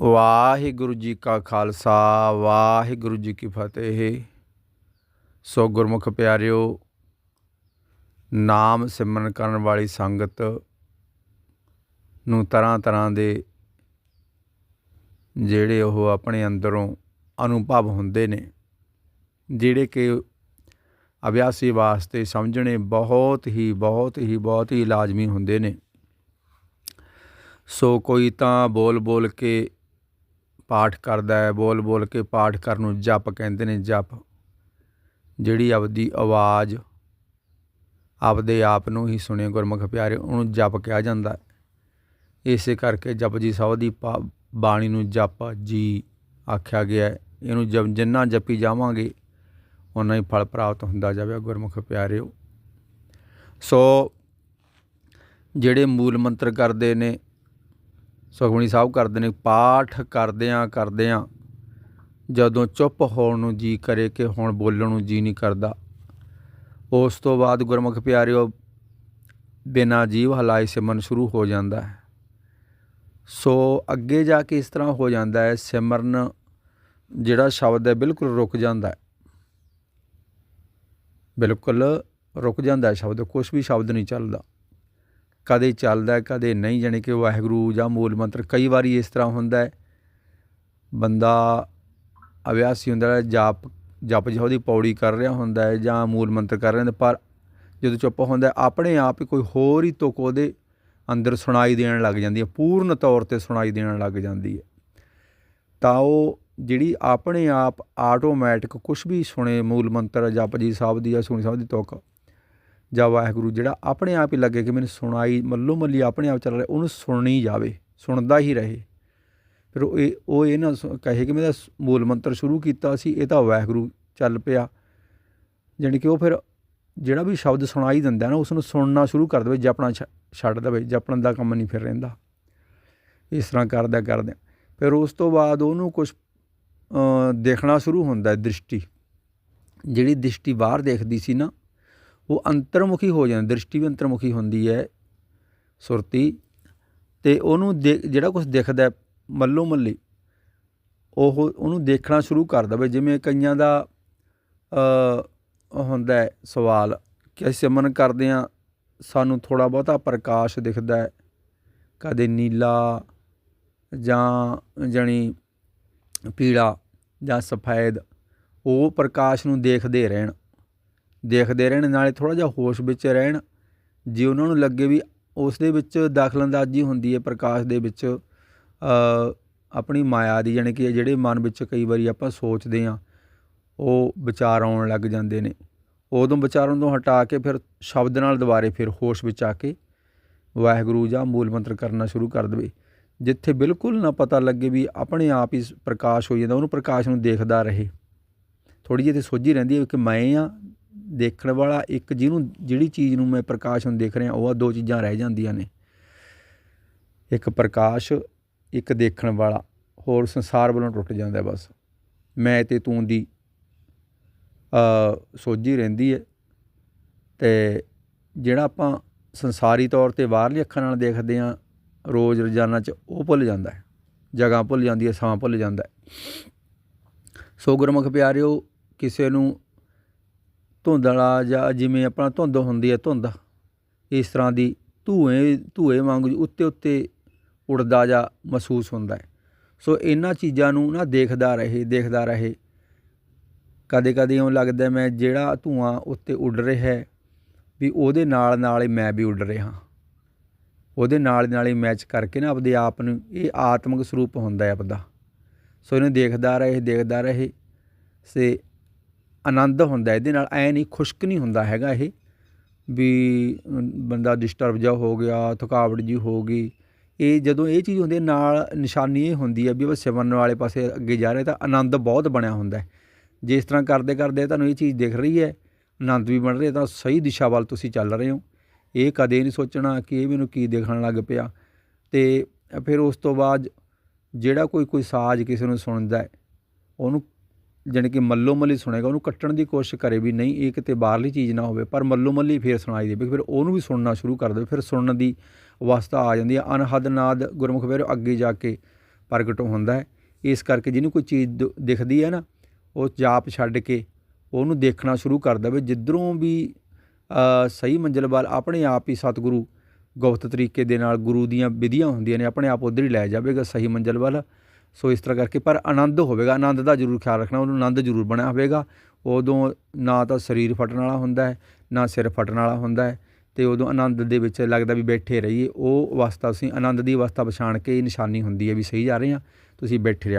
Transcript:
ਵਾਹਿਗੁਰੂ ਜੀ ਕਾ ਖਾਲਸਾ, ਵਾਹਿਗੁਰੂ ਜੀ ਕੀ ਫਤਿਹ। ਸੋ ਗੁਰਮੁਖ ਪਿਆਰਿਓ, ਨਾਮ ਸਿਮਰਨ ਕਰਨ ਵਾਲੀ ਸੰਗਤ ਨੂੰ ਤਰ੍ਹਾਂ ਤਰ੍ਹਾਂ ਦੇ ਜਿਹੜੇ ਉਹ ਆਪਣੇ ਅੰਦਰੋਂ ਅਨੁਭਵ ਹੁੰਦੇ ਨੇ, ਜਿਹੜੇ ਕਿ ਅਭਿਆਸੀ ਵਾਸਤੇ ਸਮਝਣੇ ਬਹੁਤ ਹੀ ਬਹੁਤ ਹੀ ਬਹੁਤ ਹੀ ਲਾਜ਼ਮੀ ਹੁੰਦੇ ਨੇ। ਸੋ ਕੋਈ ਤਾਂ ਬੋਲ ਬੋਲ ਕੇ ਪਾਠ ਕਰਦਾ ਹੈ, ਬੋਲ ਬੋਲ ਕੇ ਪਾਠ ਕਰਨ ਨੂੰ ਜਪ ਕਹਿੰਦੇ ਨੇ ਜਪ। ਜਿਹੜੀ ਆਪਦੀ ਆਵਾਜ਼ ਆਪਦੇ ਆਪ ਨੂੰ ਹੀ ਸੁਣੇ, ਗੁਰਮੁਖ ਪਿਆਰੇ, ਉਹਨੂੰ ਜਪ ਕਿਹਾ ਜਾਂਦਾ ਹੈ। ਇਸੇ ਕਰਕੇ ਜਪਜੀ ਸਾਹਿਬ ਦੀ ਪਾ- ਬਾਣੀ ਨੂੰ ਜਪ ਜੀ ਆਖਿਆ ਗਿਆ ਹੈ। ਇਹਨੂੰ ਜਪ, ਜਿੰਨਾ ਜਪੀ ਜਾਵਾਂਗੇ ਉਨਾ ਹੀ ਫਲ ਪ੍ਰਾਪਤ ਹੁੰਦਾ ਜਾਵੇ ਗੁਰਮੁਖ ਪਿਆਰਿਓ। ਸੋ, ਜਿਹੜੇ ਮੂਲ ਮੰਤਰ ਕਰਦੇ ਨੇ ਸੁਖਮਨੀ ਸਾਹਿਬ ਕਰਦੇ ਨੇ, ਪਾਠ ਕਰਦਿਆਂ ਕਰਦਿਆਂ ਜਦੋਂ ਚੁੱਪ ਹੋਣ ਨੂੰ ਜੀ ਕਰੇ ਕਿ ਹੁਣ ਬੋਲਣ ਨੂੰ ਜੀ ਨਹੀਂ ਕਰਦਾ, ਉਸ ਤੋਂ ਬਾਅਦ ਗੁਰਮੁਖ ਪਿਆਰਿਓ, ਬਿਨਾਂ ਜੀਵ ਹਲਾਏ ਸਿਮਰਨ ਸ਼ੁਰੂ ਹੋ ਜਾਂਦਾ ਹੈ। ਸੋ ਅੱਗੇ ਜਾ ਕੇ ਇਸ ਤਰ੍ਹਾਂ ਹੋ ਜਾਂਦਾ ਹੈ, ਸਿਮਰਨ ਜਿਹੜਾ ਸ਼ਬਦ ਹੈ ਬਿਲਕੁਲ ਰੁਕ ਜਾਂਦਾ ਹੈ। ਬਿਲਕੁਲ ਰੁਕ ਜਾਂਦਾ ਹੈ ਸ਼ਬਦ ਕੁਝ ਵੀ ਸ਼ਬਦ ਨਹੀਂ ਚੱਲਦਾ। ਕਦੇ ਚੱਲਦਾ ਕਦੇ ਨਹੀਂ, ਜਾਣੀ ਕਿ ਵਾਹਿਗੁਰੂ ਜਾਂ ਮੂਲ ਮੰਤਰ ਕਈ ਵਾਰੀ ਇਸ ਤਰ੍ਹਾਂ ਹੁੰਦਾ ਬੰਦਾ ਅਭਿਆਸੀ ਹੁੰਦਾ ਹੈ, ਜਾਪ, ਜਪ ਜਿਹੋ ਦੀ ਪੌੜੀ ਕਰ ਰਿਹਾ ਹੁੰਦਾ ਹੈ ਜਾਂ ਮੂਲ ਮੰਤਰ ਕਰ ਰਿਹਾ ਹੁੰਦਾ ਪਰ ਜਦੋਂ ਚੁੱਪ ਹੁੰਦਾ ਆਪਣੇ ਆਪ ਹੀ ਕੋਈ ਹੋਰ ਹੀ ਤੁਕ ਉਹਦੇ ਅੰਦਰ ਸੁਣਾਈ ਦੇਣ ਲੱਗ ਜਾਂਦੀ ਹੈ, ਪੂਰਨ ਤੌਰ ਤੇ ਸੁਣਾਈ ਦੇਣ ਲੱਗ ਜਾਂਦੀ ਹੈ। ਤਾਂ ਉਹ ਜਿਹੜੀ ਆਪਣੇ ਆਪ ਆਟੋਮੈਟਿਕ ਕੁਝ ਵੀ ਸੁਣੇ ਮੂਲ ਮੰਤਰ ਜਪ ਜੀ ਸਾਹਿਬ ਦੀ ਜਾਂ ਸੁਣੀ ਸਾਹਿਬ ਦੀ ਤੁਕ ਜਾਂ ਵਾਹਿਗੁਰੂ ਜਿਹੜਾ ਆਪਣੇ ਆਪ ਹੀ ਲੱਗੇ ਕਿ ਮੈਨੂੰ ਸੁਣਾਈ, ਮੱਲੋ ਮੱਲੀ ਆਪਣੇ ਆਪ ਚੱਲ ਰਿਹਾ, ਉਹਨੂੰ ਸੁਣਨੀ ਜਾਵੇ, ਸੁਣਦਾ ਹੀ ਰਹੇ। ਫਿਰ ਉਹ ਇਹ ਉਹ ਇਹ ਨਾ ਸੁ- ਕਹੇ ਕਿ ਮੈਂ ਤਾਂ ਮੂਲ ਮੰਤਰ ਸ਼ੁਰੂ ਕੀਤਾ ਸੀ, ਇਹ ਤਾਂ ਵਾਹਿਗੁਰੂ ਚੱਲ ਪਿਆ। ਜਾਣੀ ਕਿ ਉਹ ਫਿਰ ਜਿਹੜਾ ਵੀ ਸ਼ਬਦ ਸੁਣਾਈ ਦਿੰਦਾ ਨਾ ਉਸ ਨੂੰ ਸੁਣਨਾ ਸ਼ੁਰੂ ਕਰ ਦੇਵੇ ਜਪਣਾ ਛ- ਛੱਡ ਦੇਵੇ ਜਪਣ ਦਾ ਕੰਮ ਨਹੀਂ ਫਿਰ ਰਹਿੰਦਾ। ਇਸ ਤਰ੍ਹਾਂ ਕਰਦਾ, ਕਰਦੇ। ਫਿਰ ਉਸ ਤੋਂ ਬਾਅਦ ਉਹਨੂੰ ਕੁਝ ਦੇਖਣਾ ਸ਼ੁਰੂ ਹੁੰਦਾ ਹੈ ਦ੍ਰਿਸ਼ਟੀ। ਜਿਹੜੀ ਦ੍ਰਿਸ਼ਟੀ ਬਾਹਰ ਦੇਖਦੀ ਸੀ ਨਾ ਉਹ ਅੰਤਰਮੁਖੀ ਹੋ ਜਾਂਦਾ, ਦ੍ਰਿਸ਼ਟੀ ਵੀ ਅੰਤਰਮੁਖੀ ਹੁੰਦੀ ਹੈ ਸੁਰਤੀ ਤੇ ਉਹਨੂੰ ਦੇ- ਜਿਹੜਾ ਕੁਝ ਦਿਖਦਾ ਮੱਲੋ ਮੱਲੀ, ਉਹ ਉਹਨੂੰ ਦੇਖਣਾ ਸ਼ੁਰੂ ਕਰ ਦਵੇ। ਜਿਵੇਂ ਕਈਆਂ ਦਾ ਹੁੰਦਾ ਸਵਾਲ ਕਿ ਅਸੀਂ ਸਿਮਰਨ ਕਰਦੇ ਹਾਂ, ਸਾਨੂੰ ਥੋੜਾ ਬਹੁਤਾ ਪ੍ਰਕਾਸ਼ ਦਿਖਦਾ ਕਦੇ ਨੀਲਾ ਜਾਂ ਜਣੀ ਪੀਲਾ ਜਾਂ ਸਫੈਦ, ਉਹ ਪ੍ਰਕਾਸ਼ ਨੂੰ ਦੇਖਦੇ ਰਹਿਣ। ਦੇਖਦੇ ਰਹਿਣ, ਨਾਲੇ ਥੋੜਾ ਜਿਹਾ ਹੋਸ਼ ਵਿੱਚ ਰਹਿਣ। ਜੇ ਉਹਨਾਂ ਨੂੰ ਲੱਗੇ ਵੀ ਉਸ ਦੇ ਵਿੱਚ ਦਾਖਲਅੰਦਾਜ਼ੀ ਹੁੰਦੀ ਹੈ ਪ੍ਰਕਾਸ਼ ਦੇ ਵਿੱਚ ਆਪਣੀ ਮਾਇਆ ਦੀ ਜਾਣੀ ਕਿ ਜਿਹੜੇ ਮਨ ਵਿੱਚ ਕਈ ਵਾਰੀ ਆਪਾਂ ਸੋਚਦੇ ਹਾਂ, ਉਹ ਵਿਚਾਰ ਆਉਣ ਲੱਗ ਜਾਂਦੇ ਨੇ। ਉਦੋਂ ਵਿਚਾਰਾਂ ਤੋਂ ਹਟਾ ਕੇ ਫਿਰ ਸ਼ਬਦ ਨਾਲ ਦੁਬਾਰੇ ਫਿਰ ਹੋਸ਼ ਵਿੱਚ ਆ ਕੇ ਵਾਹਿਗੁਰੂ ਜਾਂ ਮੂਲ ਮੰਤਰ ਕਰਨਾ ਸ਼ੁਰੂ ਕਰ ਦੇਵੇ। ਜਿੱਥੇ ਬਿਲਕੁਲ ਨਾ ਪਤਾ ਲੱਗੇ ਵੀ ਆਪਣੇ ਆਪ ਹੀ ਪ੍ਰਕਾਸ਼ ਹੋ ਜਾਂਦਾ, ਉਹਨੂੰ ਪ੍ਰਕਾਸ਼ ਨੂੰ ਦੇਖਦਾ ਰਹੇ। ਥੋੜੀ ਜਿਹੀ ਤੇ ਸੋਝੀ ਰਹਿੰਦੀ ਹੈ ਕਿ ਮੈਂ ਆ ਦੇਖਣ ਵਾਲਾ ਇੱਕ ਜਿਹਨੂੰ, ਜਿਹੜੀ ਚੀਜ਼ ਨੂੰ ਮੈਂ ਪ੍ਰਕਾਸ਼ ਨੂੰ ਦੇਖ ਰਿਹਾ, ਉਹ ਆ ਦੋ ਚੀਜ਼ਾਂ ਰਹਿ ਜਾਂਦੀਆਂ ਨੇ। ਇੱਕ ਪ੍ਰਕਾਸ਼, ਇੱਕ ਦੇਖਣ ਵਾਲਾ। ਹੋਰ ਸੰਸਾਰ ਵੱਲੋਂ ਟੁੱਟ ਜਾਂਦਾ ਬਸ। ਮੈਂ ਤੇ ਤੂੰ ਦੀ ਅ ਸੋਝੀ ਰਹਿੰਦੀ ਹੈ ਤੇ ਜਿਹੜਾ ਆਪਾਂ ਸੰਸਾਰੀ ਤੌਰ ਤੇ ਬਾਹਰਲੀ ਅੱਖਾਂ ਨਾਲ ਦੇਖਦੇ ਹਾਂ ਰੋਜ਼ ਰੋਜ਼ਾਨਾ 'ਚ, ਉਹ ਭੁੱਲ ਜਾਂਦਾ ਹੈ। ਜਗ੍ਹਾ ਭੁੱਲ ਜਾਂਦੀ ਹੈ ਸਮਾਂ ਭੁੱਲ ਜਾਂਦਾ ਹੈ। ਸੋ ਗੁਰਮੁਖ ਪਿਆਰਿਓ, ਕਿਸੇ ਨੂੰ ਧੁੰਦਲਾ ਜਾਂ ਜਿਵੇਂ ਆਪਣਾ ਧੁੰਦ ਹੁੰਦੀ ਹੈ ਧੁੰਦ, ਇਸ ਤਰ੍ਹਾਂ ਦੀ ਧੂਏ ਧੂਏ ਵਾਂਗ ਉੱਤੇ ਉੱਤੇ ਉੜਦਾ ਜਾਂ ਮਹਿਸੂਸ ਹੁੰਦਾ ਹੈ। ਸੋ ਇਹਨਾਂ ਚੀਜ਼ਾਂ ਨੂੰ ਨਾ ਦੇਖਦਾ ਰਹੇ ਦੇਖਦਾ ਰਹੇ। ਕਦੇ ਕਦੇ ਇਉਂ ਲੱਗਦਾ ਮੈਂ ਜਿਹੜਾ ਧੂਆਂ ਉੱਤੇ ਉੱਡ ਰਿਹਾ ਹੈ, ਵੀ ਉਹਦੇ ਨਾਲ ਨਾਲ ਹੀ ਮੈਂ ਵੀ ਉੱਡ ਰਿਹਾ ਉਹਦੇ ਨਾਲ ਨਾਲ ਹੀ ਮੈਚ ਕਰਕੇ ਨਾ ਆਪਦੇ ਆਪ ਨੂੰ ਇਹ ਆਤਮਿਕ ਸਰੂਪ ਹੁੰਦਾ ਹੈ ਆਪਦਾ। ਸੋ ਇਹਨੂੰ ਦੇਖਦਾ ਰਹੇ ਦੇਖਦਾ ਰਹੇ। ਸੇ ਆਨੰਦ ਹੁੰਦਾ, ਇਹਦੇ ਨਾਲ ਐ ਨਹੀਂ, ਖੁਸ਼ਕ ਨਹੀਂ ਹੁੰਦਾ ਹੈਗਾ ਇਹ ਵੀ ਬੰਦਾ ਡਿਸਟਰਬ ਜਾ ਹੋ ਗਿਆ, ਥਕਾਵਟ ਜੀ ਹੋ ਗਈ। ਇਹ ਜਦੋਂ ਇਹ ਚੀਜ਼ ਹੁੰਦੀ ਨਾਲ ਨਿਸ਼ਾਨੀ ਇਹ ਹੁੰਦੀ ਹੈ ਵੀ ਉਹ ਸਿਮਰਨ ਵਾਲੇ ਪਾਸੇ ਅੱਗੇ ਜਾ ਰਹੇ ਤਾਂ ਆਨੰਦ ਬਹੁਤ ਬਣਿਆ ਹੁੰਦਾ ਹੈ। ਜੇ ਇਸ ਤਰ੍ਹਾਂ ਕਰਦੇ ਕਰਦੇ ਤੁਹਾਨੂੰ ਇਹ ਚੀਜ਼ ਦਿਖ ਰਹੀ ਹੈ, ਆਨੰਦ ਵੀ ਬਣ ਰਿਹਾ ਤਾਂ ਸਹੀ ਦਿਸ਼ਾ ਵੱਲ ਤੁਸੀਂ ਚੱਲ ਰਹੇ ਹੋ। ਇਹ ਕਦੇ ਨਹੀਂ ਸੋਚਣਾ ਕਿ ਇਹ ਮੈਨੂੰ ਕੀ ਦੇਖਣ ਲੱਗ ਪਿਆ। ਤੇ ਫਿਰ ਉਸ ਤੋਂ ਬਾਅਦ ਜਿਹੜਾ ਕੋਈ ਕੋਈ ਸਾਜ਼ ਕਿਸੇ ਨੂੰ ਸੁਣਦਾ ਹੈ, ਉਹਨੂੰ ਜਾਣੀ ਕਿ ਮੱਲੋ ਮੱਲੀ ਸੁਣੇਗਾ, ਉਹਨੂੰ ਕੱਟਣ ਦੀ ਕੋਸ਼ਿਸ਼ ਕਰੇ ਵੀ ਨਹੀਂ, ਇਹ ਕਿਤੇ ਬਾਹਰਲੀ ਚੀਜ਼ ਨਾ ਹੋਵੇ, ਪਰ ਮੱਲੋ ਮੱਲੀ ਫੇਰ ਸੁਣਾਈ ਦੇਵੇ, ਫਿਰ ਉਹਨੂੰ ਵੀ ਸੁਣਨਾ ਸ਼ੁਰੂ ਕਰ ਦੇਵੇ, ਫਿਰ ਸੁਣਨ ਦੀ ਅਵਸਥਾ ਆ ਜਾਂਦੀ ਹੈ। ਅਨਹਦ ਨਾਦ ਗੁਰਮੁਖ ਫਿਰ ਅੱਗੇ ਜਾ ਕੇ ਪ੍ਰਗਟ ਹੁੰਦਾ ਹੈ। ਇਸ ਕਰਕੇ ਜਿਹਨੂੰ ਕੋਈ ਚੀਜ਼ ਦ- ਦਿਖਦੀ ਹੈ ਨਾ, ਉਹ ਜਾਪ ਛੱਡ ਕੇ ਉਹਨੂੰ ਦੇਖਣਾ ਸ਼ੁਰੂ ਕਰ ਦੇਵੇ। ਜਿੱਧਰੋਂ ਵੀ ਸਹੀ ਮੰਜ਼ਿਲ ਵੱਲ ਆਪਣੇ ਆਪ ਹੀ ਸਤਿਗੁਰੂ ਗੁਪਤ ਤਰੀਕੇ ਦੇ ਨਾਲ ਗੁਰੂ ਦੀਆਂ ਵਿਧੀਆਂ ਹੁੰਦੀਆਂ ਨੇ, ਆਪਣੇ ਆਪ ਉਧਰ ਹੀ ਲੈ ਜਾਵੇਗਾ ਸਹੀ ਮੰਜ਼ਿਲ ਵੱਲ। ਸੋ ਇਸ ਤਰ੍ਹਾਂ ਕਰਕੇ, ਪਰ ਆਨੰਦ ਹੋਵੇਗਾ। ਆਨੰਦ ਦਾ ਜ਼ਰੂਰ ਖਿਆਲ ਰੱਖਣਾ, ਉਹਨੂੰ ਆਨੰਦ ਜ਼ਰੂਰ ਬਣਿਆ ਹੋਵੇਗਾ। ਉਦੋਂ ਨਾ ਤਾਂ ਸਰੀਰ ਫਟਣ ਵਾਲਾ ਹੁੰਦਾ ਹੈ, ਨਾ ਸਿਰ ਫਟਣ ਵਾਲਾ ਹੁੰਦਾ ਹੈ, ਤੇ ਉਦੋਂ ਆਨੰਦ ਦੇ ਵਿੱਚ ਲੱਗਦਾ ਵੀ ਬੈਠੇ ਰਹੀਏ। ਉਹ ਅਵਸਥਾ, ਅਸੀਂ ਆਨੰਦ ਦੀ ਅਵਸਥਾ ਪਛਾਣ ਕੇ ਇਹ ਨਿਸ਼ਾਨੀ ਹੁੰਦੀ ਹੈ ਵੀ ਸਹੀ ਜਾ ਰਹੇ ਹਾਂ, ਤੁਸੀਂ ਬੈਠੇ ਰਿਹਾ